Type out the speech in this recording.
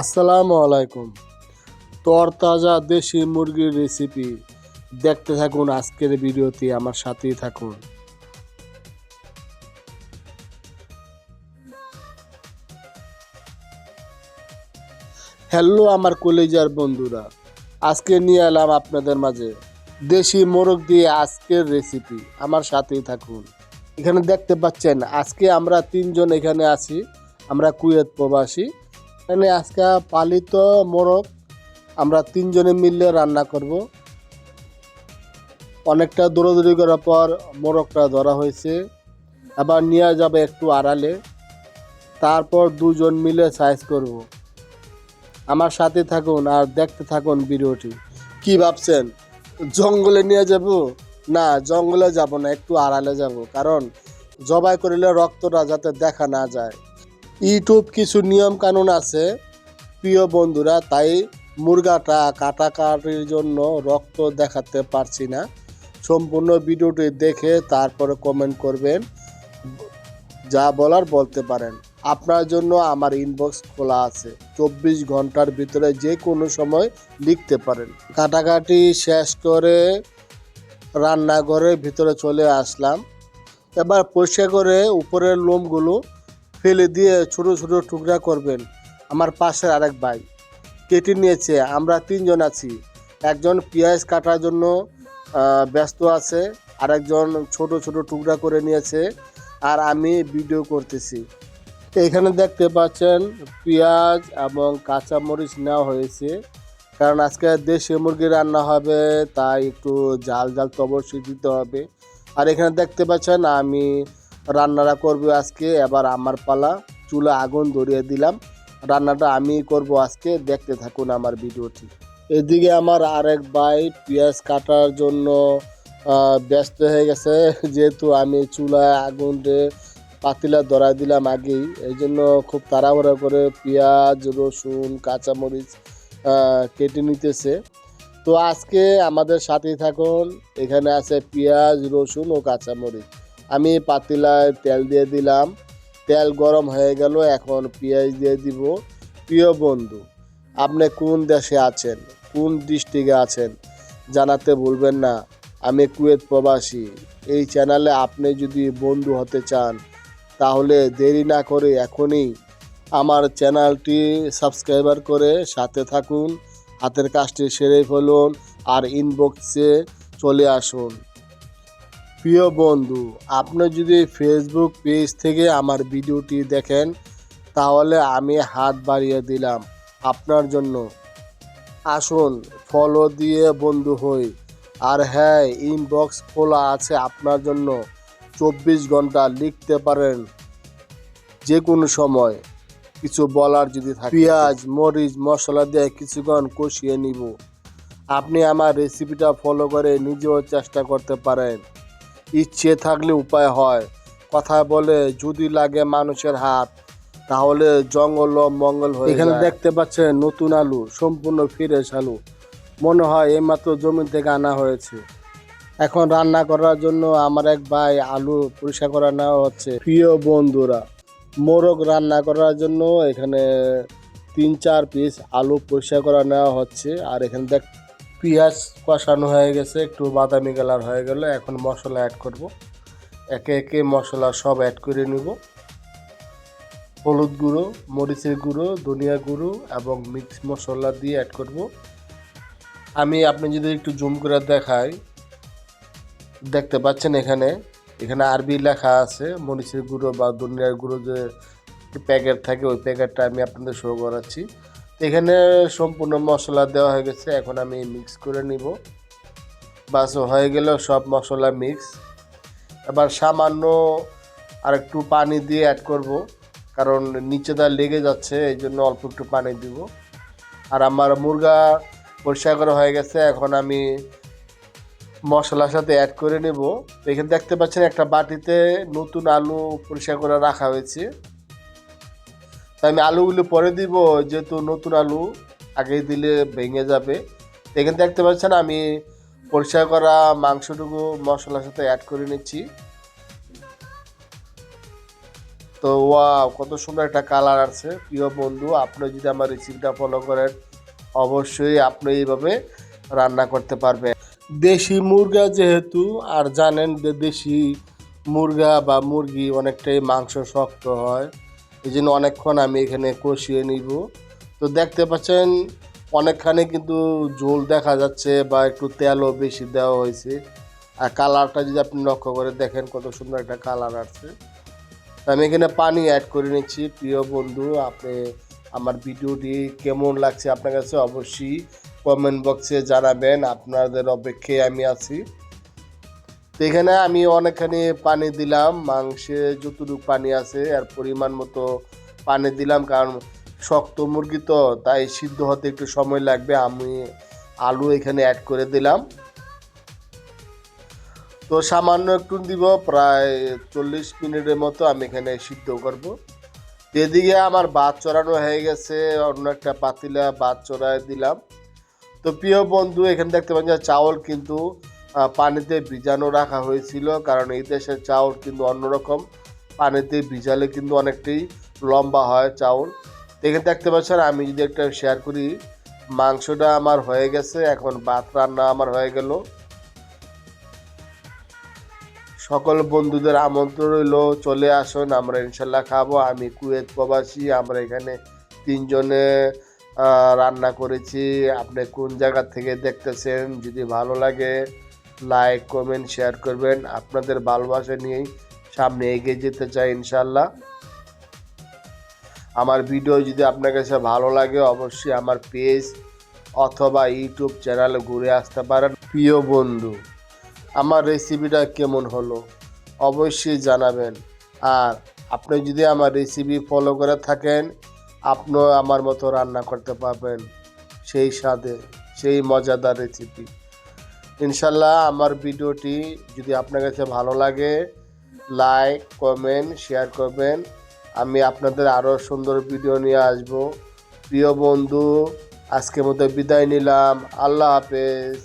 আসসালামু আলাইকুম। তরতাজা দেশি মুরগির রেসিপি দেখতে থাকুন, আজকের ভিডিওতে আমার সাথেই থাকুন। হ্যালো আমার কলেজার বন্ধুরা, আজকে নিয়ে এলাম আপনাদের মাঝে দেশি মোরগ দিয়ে আজকের রেসিপি আমার সাথেই থাকুন। এখানে দেখতে পাচ্ছেন, আজকে আমরা তিনজন এখানে আছি, আমরা কুয়েত প্রবাসী। এখানে আজকে পালিত মোরগ আমরা তিনজনে মিলে রান্না করব। অনেকটা দৌড়াদৌড়ি করার পর মোরগটা ধরা হয়েছে। আবার নিয়ে যাবে একটু আড়ালে। তারপর দুজন মিলে সাইজ করব। আমার সাথে থাকুন আর দেখতে থাকুন ভিডিওটি। কি ভাবছেন? জঙ্গলে নিয়ে যাব? না, জঙ্গলে যাব না, একটু আড়ালে যাব। কারণ জবাই করিলে রক্তটা যাতে দেখা না যায়। ইউটিউব কিছু নিয়ম কানুন আছে। প্রিয় বন্ধুরা, তাই মুরগাটা কাটাকাটির জন্য রক্ত দেখাতে পারছি না। সম্পূর্ণ ভিডিওটি দেখে তারপরে কমেন্ট করবেন, যা বলার বলতে পারেন। আপনার জন্য আমার ইনবক্স খোলা আছে। চব্বিশ ঘণ্টার ভিতরে যে কোনো সময় লিখতে পারেন। কাটাকাটি শেষ করে রান্নাঘরের ভিতরে চলে আসলাম। এবার পরিষ্কার করে উপরের লোমগুলো ফেলে দিয়ে ছোট ছোট টুকরা করবেন। আমার পাশের আরেক ভাই, কেটে নিয়েছে। আমরা তিনজন আছি। একজন পেঁয়াজ কাটার জন্য ব্যস্ত আছে। আরেকজন ছোট ছোট টুকরা করে নিয়েছে আর আমি ভিডিও করতেছি। এখানে দেখতে পাচ্ছেন পেঁয়াজ এবং কাঁচামরিচ নেওয়া হয়েছে। কারণ আজকে দেশি মুরগি রান্না হবে, তাই একটু জাল জাল তো অবশ্যই দিতে হবে। আর এখানে দেখতে পাচ্ছেন আমি রান্নাটা করব আজকে, এবার আমার পালা চুলা আগুন ধরিয়ে দিলাম। রান্নাটা আমি করব আজকে, দেখতে থাকুন আমার ভিডিওটি। এদিকে আমার আরেক ভাই পেঁয়াজ কাটার জন্য ব্যস্ত হয়ে গেছে। যেহেতু আমি চুলায় আগুন পাতিলা ধরা দিলাম আগেই, এই জন্য খুব তাড়াহুড়া করে পেঁয়াজ, রসুন, কাঁচামরিচ কেটে নিতেছে। তো আজকে আমাদের সাথেই থাকুন। এখানে আছে পেঁয়াজ, রসুন ও কাঁচামরিচ। আমি পাতিলায় তেল দিয়ে দিলাম। তেল গরম হয়ে গেল, এখন পেঁয়াজ দিয়ে দিব। প্রিয় বন্ধু, আপনি কোন দেশে আছেন? কোন ডিস্ট্রিক্টে আছেন? জানাতে ভুলবেন না, আমি কুয়েত প্রবাসী। এই চ্যানেলে আপনি যদি বন্ধু হতে চান, তাহলে দেরি না করে এখনই আমার চ্যানেলটি সাবস্ক্রাইবার করে সাথে থাকুন, হাতের কাজটি সেরে ফেলুন, আর ইনবক্সে চলে আসুন। প্রিয় বন্ধু, আপনি যদি ফেসবুক পেজ থেকে আমার ভিডিওটি দেখেন, তাহলে আমি হাত বাড়িয়ে দিলাম আপনার জন্য। আসুন ফলো দিয়ে বন্ধু হই। আর হ্যাঁ ইনবক্স খোলা আছে আপনার জন্য। চব্বিশ ঘণ্টা লিখতে পারেন যে কোনো সময়। কিছু বলার যদি থাকে। পেঁয়াজ, মরিচ, মশলা দিয়ে কিছুক্ষণ কষিয়ে নিব। আপনি আমার রেসিপিটা ফলো করে নিজেও চেষ্টা করতে পারেন। ইচ্ছে থাকলে উপায় হয়। কথা বলে যদি লাগে মানুষের হাত তাহলে জঙ্গল ও মঙ্গল হয়ে এখানে দেখতে পাচ্ছেন নতুন আলু সম্পূর্ণ ফ্রেশ আলু। মনে হয় এইমাত্র জমি থেকে আনা হয়েছে। এখন রান্না করার জন্য আমার এক ভাই আলু পরিষ্কার করা নেওয়া হচ্ছে। প্রিয় বন্ধুরা মোরগ রান্না করার জন্য এখানে তিন চার পিস আলু পরিষ্কার করা নেওয়া হচ্ছে। আর এখানে দেখ পেঁয়াজ কষানো হয়ে গেছে, একটু বাদামি কালার হয়ে গেল, এখন মশলা অ্যাড করব। একে একে মশলা সব অ্যাড করে নিব। হলুদ গুঁড়ো, মরিচের গুঁড়ো, ধনিয়া গুঁড়ো এবং মিক্স মশলা দিয়ে অ্যাড করব। আমি, আপনি যদি একটু জুম করে দেখাই, দেখতে পাচ্ছেন এখানে এখানে আরবি লেখা আছে, মরিচের গুঁড়ো বা ধনিয়ার গুঁড়ো যে প্যাকেট থাকে, ওই প্যাকেটটা আমি আপনাদের শো করাচ্ছি। এখানে সম্পূর্ণ মশলা দেওয়া হয়ে গেছে, এখন আমি মিক্স করে নিব। বাস, হয়ে গেল সব মশলা মিক্স এবার সামান্য আর একটু পানি দিয়ে অ্যাড করব, কারণ নিচেটা লেগে যাচ্ছে, এই জন্য অল্প একটু পানি দিব। আর আমার মুরগা পরিষ্কার করা হয়ে গেছে, এখন আমি মশলার সাথে অ্যাড করে নেব। এখানে দেখতে পাচ্ছেন একটা বাটিতে নতুন আলু পরিষ্কার করে রাখা হয়েছে। তো আমি আলুগুলো পরে দিব, যেহেতু নতুন আলু, আগে দিলে ভেঙে যাবে। এখানে দেখতে পাচ্ছেন আমি পরিষ্কার করা মাংসটুকু মশলার সাথে অ্যাড করে নিচ্ছি। তো ওয়া কত সুন্দর একটা কালার আছে। প্রিয় বন্ধু, আপনি যদি আমার রেসিপিটা ফলো করেন, অবশ্যই আপনি এইভাবে রান্না করতে পারবেন। দেশি মুরগা যেহেতু, আর জানেন যে দেশি মুরগা বা মুরগি অনেকটাই মাংস শক্ত হয়। এই জন্য অনেকক্ষণ আমি এখানে কষিয়ে নিব। তো দেখতে পাচ্ছেন, অনেকখানি কিন্তু ঝোল দেখা যাচ্ছে বা একটু তেলও বেশি দেওয়া হয়েছে। আর কালারটা যদি আপনি লক্ষ্য করে দেখেন, কত সুন্দর একটা কালার তো আমি এখানে পানি অ্যাড করে নিচ্ছি। প্রিয় বন্ধু, আপনি আমার ভিডিওটি কেমন লাগছে আপনার কাছে অবশ্যই কমেন্ট বক্সে জানাবেন। আপনাদের অপেক্ষায় আমি আছি। তো এখানে আমি অনেকখানি পানি দিলাম, মাংসে যতটুকু পানি আছে আর পরিমাণ মতো পানি দিলাম, কারণ শক্ত মুরগি তো, তাই সিদ্ধ হতে একটু সময় লাগবে, আমি আলু এখানে অ্যাড করে দিলাম। তো সামান্য একটু দিব, প্রায় চল্লিশ মিনিটের মতো আমি এখানে সিদ্ধ করব। এদিকে আমার ভাত চড়ানো হয়ে গেছে, অন্য একটা পাতিলা ভাত চড়ায় দিলাম। তো প্রিয় বন্ধু, এখানে দেখতে পাচ্ছেন যে চাউল কিন্তু পানিতে ভিজানো রাখা হয়েছিল, কারণ এই দেশের চাউল কিন্তু অন্যরকম। পানিতে ভিজালে কিন্তু অনেকটাই লম্বা হয় চাউল। এখানে দেখতে পাচ্ছেন, আমি যদি একটা শেয়ার করি, মাংসটা আমার হয়ে গেছে, এখন ভাত রান্না আমার হয়ে গেল। সকল বন্ধুদের আমন্ত্রণ রইল, চলে আসুন, আমরা ইনশাল্লাহ খাব। আমি কুয়েত প্রবাসী, আমরা এখানে তিনজনে রান্না করেছি। আপনি কোন জায়গা থেকে দেখতেছেন, যদি ভালো লাগে লাইক কমেন্ট শেয়ার করবেন। আপনাদের ভালোবাসা নিয়েই সামনে এগিয়ে যেতে চাই ইনশাল্লাহ আমার ভিডিও যদি আপনার কাছে ভালো লাগে, অবশ্যই আমার পেজ অথবা ইউটিউব চ্যানেলে ঘুরে আসতে পারেন। প্রিয় বন্ধু, আমার রেসিপিটা কেমন হলো? অবশ্যই জানাবেন। আর আপনি যদি আমার রেসিপি ফলো করে থাকেন, আপনিও আমার মতো রান্না করতে পারবেন। সেই স্বাদে, সেই মজাদার রেসিপি ইনশাল্লাহ আমার ভিডিওটি যদি আপনার কাছে ভালো লাগে, লাইক, কমেন্ট, শেয়ার করবেন। আমি আপনাদের আরও সুন্দর ভিডিও নিয়ে আসব। প্রিয় বন্ধু, আজকের মতো বিদায় নিলাম। আল্লাহ হাফেজ।